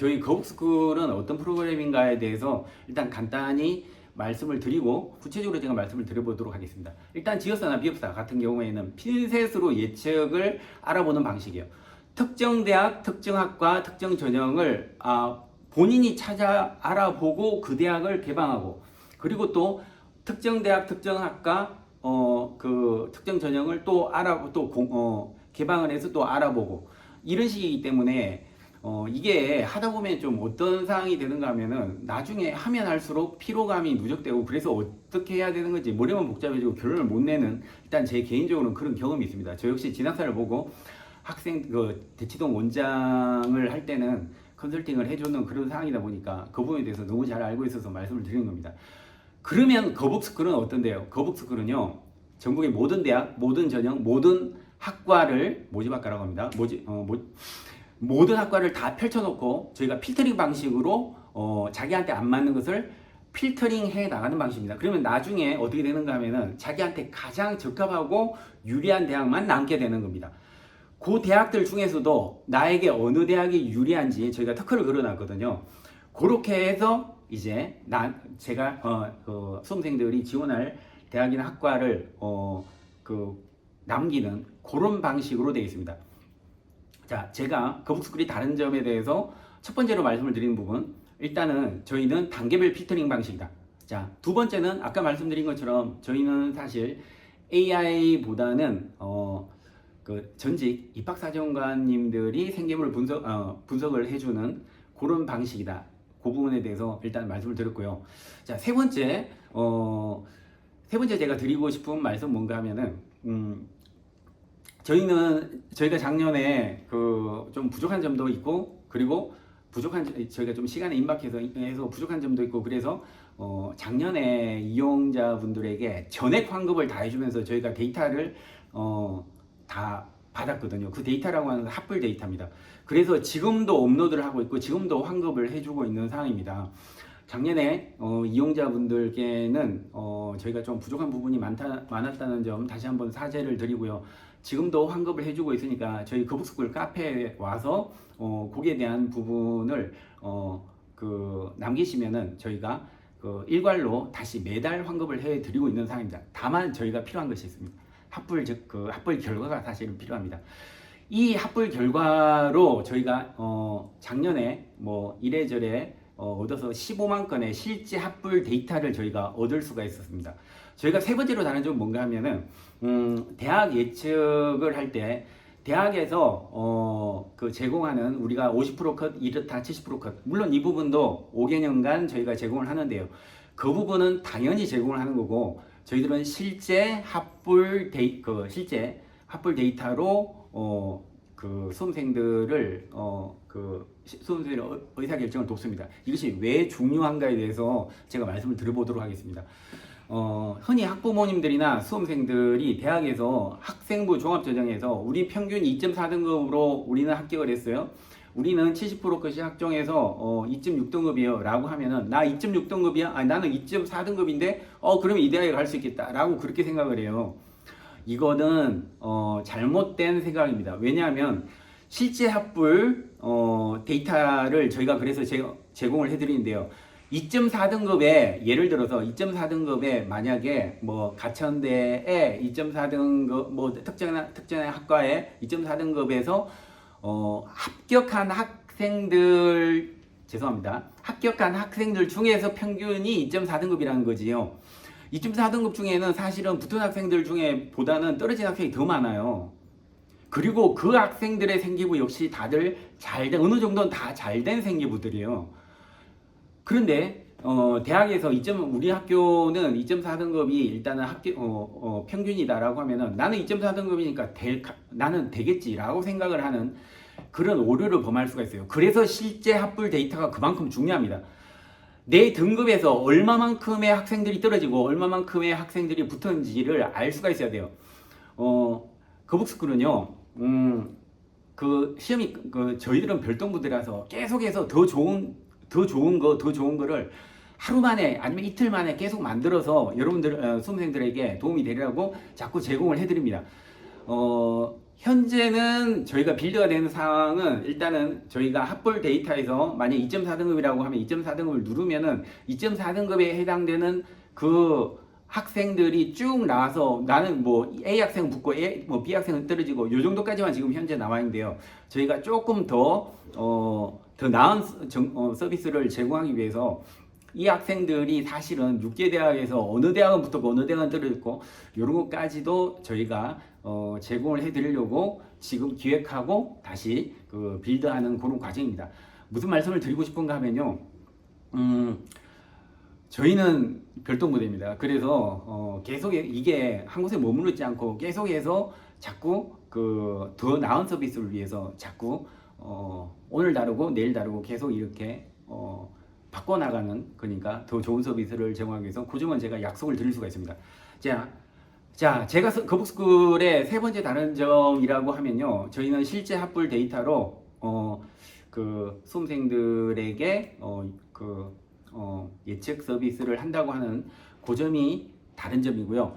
저희 거북스쿨은 어떤 프로그램인가에 대해서 일단 간단히 말씀을 드리고 구체적으로 제가 말씀을 드려보도록 하겠습니다. 일단 지역사나 비업사 같은 경우에는 핀셋으로 예측을 알아보는 방식이에요. 특정 대학, 특정 학과, 특정 전형을 아, 본인이 찾아 알아보고 그 대학을 개방하고 그리고 또 특정 대학, 특정 학과 어, 그 특정 전형을 또 알아 또 공, 어, 개방을 해서 또 알아보고 이런 식이기 때문에 어, 이게 하다 보면 좀 어떤 상황이 되는가 하면은 나중에 하면 할수록 피로감이 누적되고 그래서 어떻게 해야 되는 건지 머리만 복잡해지고 결론을 못 내는 일단 제 개인적으로는 그런 경험이 있습니다. 저 역시 진학사를 보고 학생 그 대치동 원장을 할 때는 컨설팅을 해주는 그런 상황이다 보니까 그 부분에 대해서 너무 잘 알고 있어서 말씀을 드리는 겁니다. 그러면 거북스쿨은 어떤데요? 거북스쿨은요 전국의 모든 대학, 모든 전형, 모든 학과를 모집학과라고 합니다. 모집 어, 모, 모든 학과를 다 펼쳐놓고 저희가 필터링 방식으로 어, 자기한테 안 맞는 것을 필터링 해 나가는 방식입니다. 그러면 나중에 어떻게 되는가 하면은 자기한테 가장 적합하고 유리한 대학만 남게 되는 겁니다. 그 대학들 중에서도 나에게 어느 대학이 유리한지 저희가 특허를 걸어놨거든요. 그렇게 해서 이제 나 제가 어, 그 수험생들이 지원할 대학이나 학과를 어, 그 남기는 그런 방식으로 되어 있습니다. 자, 제가 거북스쿨이 다른 점에 대해서 첫 번째로 말씀을 드리는 부분 일단은 저희는 단계별 필터링 방식이다. 자, 두 번째는 아까 말씀드린 것처럼 저희는 사실 AI보다는 어, 그 전직 입학사정관님들이 생계물 분석 어, 분석을 해주는 그런 방식이다. 그 부분에 대해서 일단 말씀을 드렸고요. 자, 세 번째 어, 세 번째 제가 드리고 싶은 말씀 뭔가 하면은 음, 저희는 저희가 작년에 그 좀 부족한 점도 있고 그리고 부족한 점- 저희가 좀 시간에 임박해서 해서 부족한 점도 있고 그래서 어 작년에 이용자분들에게 전액 환급을 다 해주면서 저희가 데이터를 어 다 받았거든요. 그 데이터라고 하는 건 합불 데이터입니다. 그래서 지금도 업로드를 하고 있고 지금도 환급을 해주고 있는 상황입니다. 작년에 어, 이용자분들께는 어, 저희가 좀 부족한 부분이 많다, 많았다는 점 다시 한번 사죄를 드리고요. 지금도 환급을 해주고 있으니까 저희 거북스쿨 카페에 와서 어, 거기에 대한 부분을 어, 그 남기시면은 저희가 그 일괄로 다시 매달 환급을 해드리고 있는 상황입니다. 다만 저희가 필요한 것이 있습니다. 합불 즉그 합불 결과가 사실은 필요합니다. 이 합불 결과로 저희가 어, 작년에 뭐 이래저래 어, 얻어서 15만 건의 실제 합불 데이터를 저희가 얻을 수가 있었습니다. 저희가 세 번째로 다른 점은 뭔가 하면은 음, 대학 예측을 할 때 대학에서 어, 그 제공하는 우리가 50%컷 이렇다 70%컷 물론 이 부분도 5개년간 저희가 제공을 하는데요. 그 부분은 당연히 제공을 하는 거고 저희들은 실제 합불 데이 그 실제 합불 데이터로 어, 그 수험생들을 어, 그 시- 수험생들의 의- 의사결정을 돕습니다. 이것이 왜 중요한가에 대해서 제가 말씀을 드려보도록 하겠습니다. 어, 흔히 학부모님들이나 수험생들이 대학에서 학생부 종합전형에서 우리 평균 2.4등급으로 우리는 합격을 했어요. 우리는 70%컷이 학종에서 어, 2.6등급이요 라고 하면은 나 2.6등급이야? 아니 나는 2.4등급인데 어 그러면 이 대학에 갈 수 있겠다 라고 그렇게 생각을 해요. 이거는 어, 잘못된 생각입니다. 왜냐하면 실제 합불 어, 데이터를 저희가 그래서 제, 제공을 해드리는데요. 2.4등급에 예를 들어서 2.4등급에 만약에 뭐 가천대에 2.4등급 뭐 특정 특정의 학과에 2.4등급에서 어, 합격한 학생들 죄송합니다. 합격한 학생들 중에서 평균이 2.4등급이라는 거지요. 2.4등급 중에는 사실은 붙은 학생들 중에 보다는 떨어진 학생이 더 많아요. 그리고 그 학생들의 생기부 역시 다들 잘된 어느 정도는 다 잘 된 생기부들이에요. 그런데 어, 대학에서 2. 우리 학교는 2.4 등급이 일단은 합격 어, 어, 평균이다라고 하면은 나는 2.4 등급이니까 될, 나는 되겠지라고 생각을 하는 그런 오류를 범할 수가 있어요. 그래서 실제 합불 데이터가 그만큼 중요합니다. 내 등급에서 얼마만큼의 학생들이 떨어지고 얼마만큼의 학생들이 붙었는지를 알 수가 있어야 돼요. 어, 거북스쿨은요, 음, 그 시험이 그 저희들은 별동부들이라서 계속해서 더 좋은 더 좋은 거 더 좋은 거를 하루 만에 아니면 이틀 만에 계속 만들어서 여러분들 어, 수험생들에게 도움이 되리라고 자꾸 제공을 해드립니다. 어, 현재는 저희가 빌드가 되는 상황은 일단은 저희가 합볼 데이터에서 만약 2.4등급이라고 하면 2.4등급을 누르면은 2.4등급에 해당되는 그 학생들이 쭉 나와서 나는 뭐 A 학생 붙고 A, 뭐 B 학생은 떨어지고 요 정도까지만 지금 현재 나와 있는데요. 저희가 조금 더 어, 더 나은 서- 정- 어, 서비스를 제공하기 위해서 이 학생들이 사실은 육계대학에서 어느 대학은 붙었고 어느 대학은 떨어졌고 이런 것까지도 저희가 어, 제공을 해드리려고 지금 기획하고 다시 그 빌드하는 그런 과정입니다. 무슨 말씀을 드리고 싶은가 하면요. 음, 저희는 별도 무대입니다. 그래서 어, 계속 이게 한 곳에 머무르지 않고 계속해서 자꾸 그 더 나은 서비스를 위해서 자꾸 어, 오늘 다르고 내일 다르고 계속 이렇게 어, 바꿔나가는 그러니까 더 좋은 서비스를 제공하기 위해서 그 점은 제가 약속을 드릴 수가 있습니다. 자, 자 제가 서- 거북스쿨의 세 번째 다른 점이라고 하면요. 저희는 실제 합불 데이터로 어, 그 수험생들에게 어, 그 어, 예측 서비스를 한다고 하는 그 점이 다른 점이고요. 자,